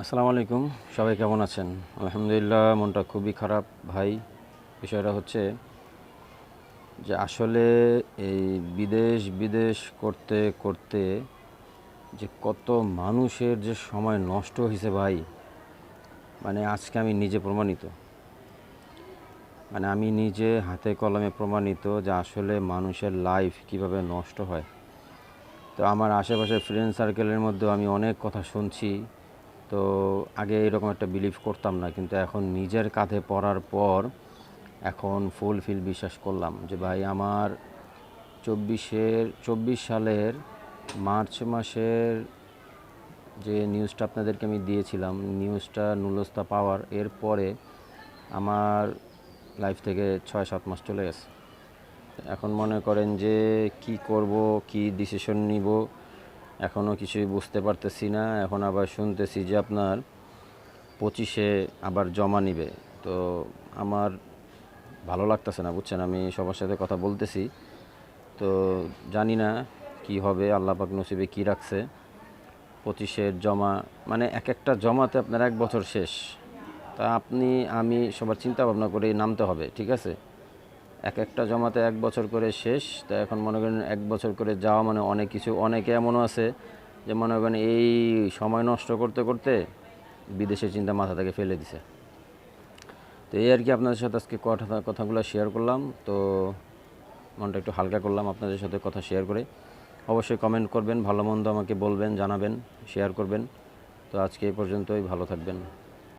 আসসালামু আলাইকুম। সবাই কেমন আছেন? আলহামদুলিল্লাহ, মনটা খুবই খারাপ ভাই। বিষয়টা হচ্ছে যে আসলে এই বিদেশ বিদেশ করতে করতে যে কত মানুষের যে সময় নষ্ট হয়েছে ভাই মানে আজকে আমি নিজে প্রমাণিত। মানে আমি নিজে হাতে কলমে প্রমাণিত যে আসলে মানুষের লাইফ কীভাবে নষ্ট হয়। তো আমার আশেপাশের ফ্রেন্ড সার্কেলের মধ্যেও আমি অনেক কথা শুনছি। তো আগে এরকম একটা বিলিভ করতাম না, কিন্তু এখন নিজের কাঁধে পড়ার পর এখন ফুল ফিল বিশ্বাস করলাম যে ভাই আমার চব্বিশের, চব্বিশ সালের মার্চ মাসের যে নিউজটা আপনাদেরকে আমি দিয়েছিলাম নিউজটা নুলস্তা পাওয়ার এরপরে আমার লাইফ থেকে ছয় সাত মাস চলে গেছে। এখন মনে করেন যে কি করব, কি ডিসিশন নিব এখনও কিছুই বুঝতে পারতেছি না। এখন আবার শুনতেছি যে আপনার পঁচিশে আবার জমা নিবে। তো আমার ভালো লাগতেছে না, বুঝছেন? আমি সবার সাথে কথা বলতেছি। তো জানি না কি হবে, আল্লাহ পাক নসিবে কী রাখছে। পঁচিশের জমা মানে এক একটা জমাতে আপনার এক বছর শেষ। তা আপনি, আমি সবার চিন্তা ভাবনা করে নামতে হবে, ঠিক আছে? এক একটা জমাতে এক বছর করে শেষ। তা এখন মনে করেন এক বছর করে যাওয়া মানে অনেক কিছু, অনেকে এমনও আছে যে মনে করেন এই সময় নষ্ট করতে করতে বিদেশের চিন্তা মাথা থেকে ফেলে দিছে। তো এই আর কি আপনাদের সাথে আজকে কথা, কথাগুলো শেয়ার করলাম। তো মনটা একটু হালকা করলাম আপনাদের সাথে কথা শেয়ার করে। অবশ্যই কমেন্ট করবেন, ভালো মন্দ আমাকে বলবেন, জানাবেন শেয়ার করবেন। তো আজকে এই পর্যন্তই, ভালো থাকবেন।